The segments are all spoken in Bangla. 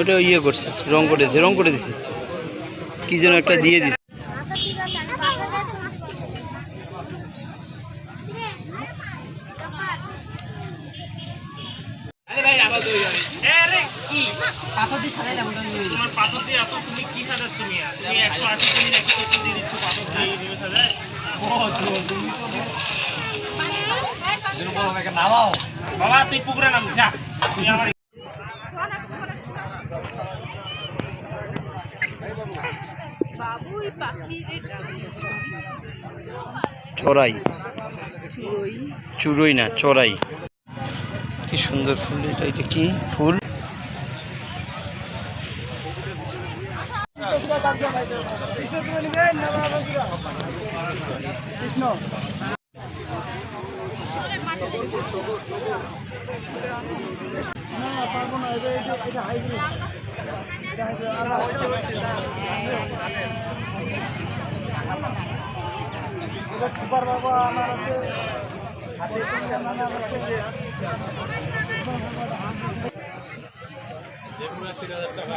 ওটা ইয়ে করছে রং করে রং করে দিছে। কি যেন একটা দিয়ে দিছে। তোমার পাথর দিয়ে এত তুমি কি সাজাচ্ছ মিয়া? তুমি একশো আশি তুমি একশো সত্তর দিয়ে দিচ্ছ পাথর দিয়ে সাজায়? বাবা তুই পুকুরে নাম যা তুই আমার চড়াই চুড়োই চুড়োই না চড়াই কি সুন্দর ফুল এটা এটা কি? ফুল? কৃষ্ণ। না পারব না এটা এটা সুপার বাবা আমার আছে। তিন হাজার টাকা।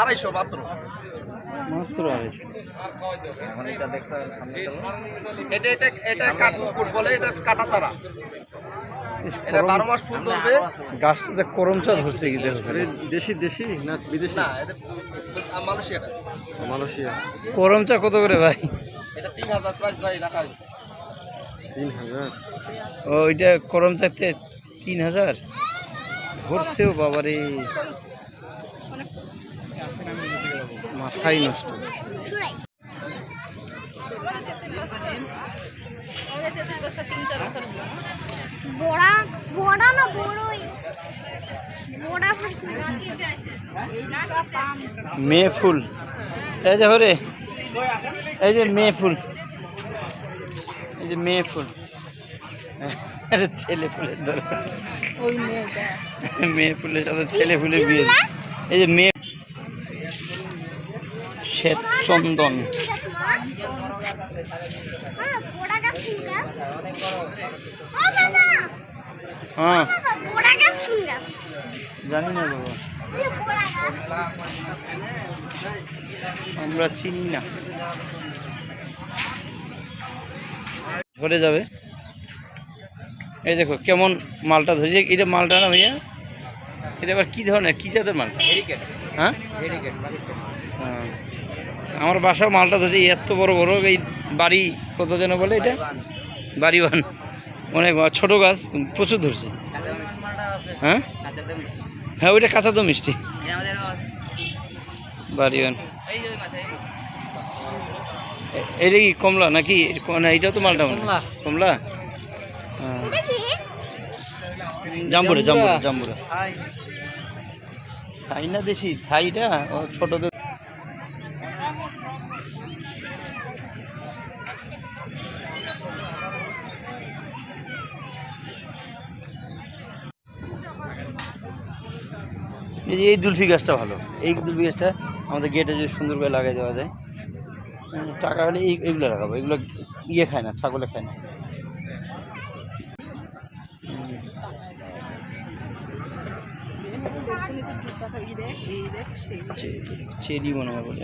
আড়াইশো মাত্র। মাত্র আড়াইশো। এটা এটা এটা কাঠপুকুর বলে এটা কাটা সারা এটা বারো মাস ফুল ধরবে। গাছটাতে করমচা ধরছে কি দেশি দেশি না বিদেশি? না এটা মালয়েশিয়াটা মালয়েশিয়া। করমচা কত করে ভাই? এটা তিন হাজার প্রাইস ভাই রাখা হয়েছে। তিন হাজার? ও ওইটা করমচাতে তিন হাজার? ধরছেও বাবারে। মাথাই নষ্ট। বড়া বড়া না বড়ই? মেয়ে ফুল। এই যে হরে এই যে মেয়ে ফুল। এই যে মেয়ে ফুল। এটা ছেলে ফুলের দরকার মেয়ে ফুলের সাথে ছেলে ফুলের বিয়ে। এই যে মেয়ে শ্বেত চন্দন হ্যাঁ। জানি না বাবা। আমরা চিনি না। ঝরে যাবে। এই দেখো কেমন মালটা ধরেছে। এটা মালটা না ভাইয়া? এটা আবার কী ধরনের? কী জাতের মালটা হ্যাঁ। আমার বাসাও মালটা ধরেছে এত বড় বড় এই বাড়ি কত যেন বলে এটা? বাড়িওয়ান অনেক ছোট গাছ প্রচুর ধরছে। হ্যাঁ? হ্যাঁ ওইটা কাঁচা তো মিষ্টি বাড়িওয়ান এটা কি কমলা নাকি? না এটাও তো মালটা কমলা। কমলা? হ্যাঁ। জাম্বুরে জাম্বুরে জাম্বুরে। থাই না দেশি থাইটা ও ছোটদের এই যে এই দুলফি গাছটা ভালো। এই দুলফি গাছটা আমাদের গেটে যদি সুন্দর করে লাগাই দেওয়া যায় টাকা হলে এই এগুলো লাগাবো। এগুলো ইয়ে খায় না, ছাগলে খায় না। চেরি মনে হয় বলে।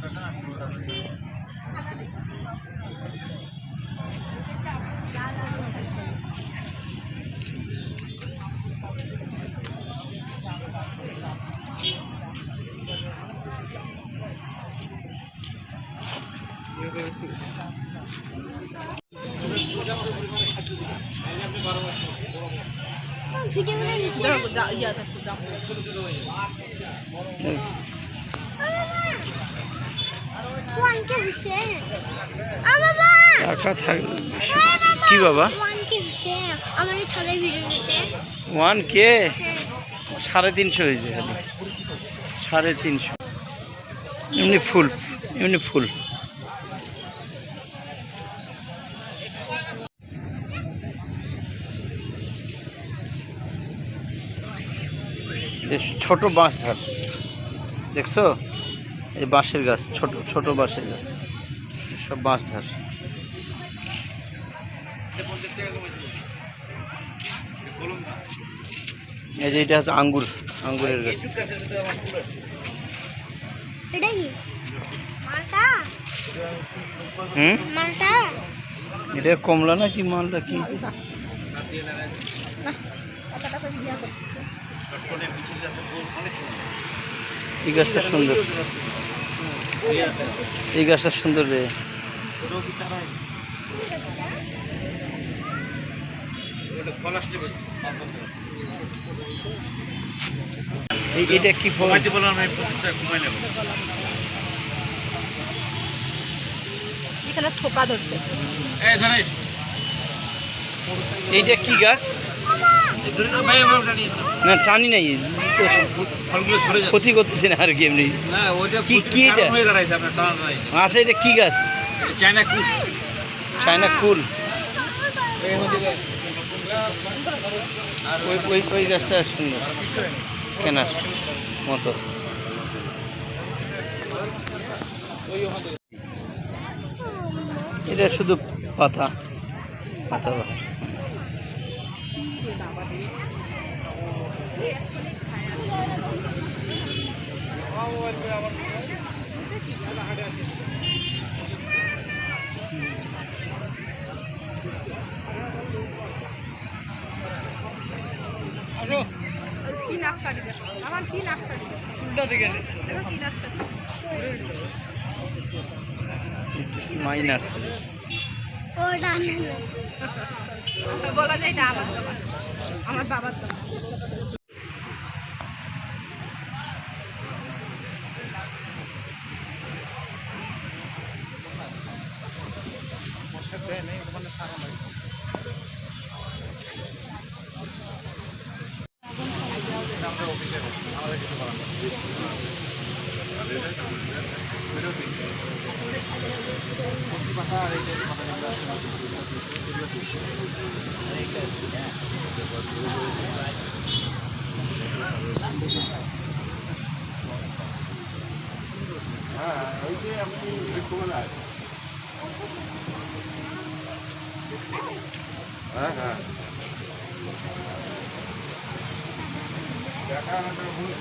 你这个手机？嗯。টাকা থাক কি বাবা? ওয়ান কে সাড়ে তিনশো হয়েছে সাড়ে তিনশো। এমনি ফুল এমনি ফুল। ছোট বাঁশ ধার। দেখছ? এই বাঁশের গাছ ছোট ছোট বাঁশের গাছ। সব বাঁশ ধার। এই যে এটা হচ্ছে আঙ্গুর আঙ্গুরের গাছ। হুম? এটা কমলা না কি মালটা কি? এই গাছটা সুন্দর। এই গাছটা সুন্দর রে। এই- এটা কি ফল? এখানে থোকা ধরছে। এইটা কি গাছ? না টানি নাই। ক্ষতি করতেছে না আর কি এমনি। কি- কি এটা? হয়ে আচ্ছা এটা কি গাছ? চায়না কুল। চায়না কুল। ওই ওই ওই গাছটা সুন্দর। কেনার মতো। এটা শুধু পাতা। পাতা কি দেখো আমার কি নার্সারি দেখো কি নার্সারি মাই নার্সারি ও রান্না বলা যায় এটা আমার দোকান। আমার বাবার পরিষ্কার দেয় নেই ওখানে ছাড়ানো হয়েছে আমাদের অফিসের আমাদের কিছু করার হ্যাঁ ওই যে আপনি দেখবেন আর હા હા જકાના તો ભૂલ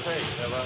ください。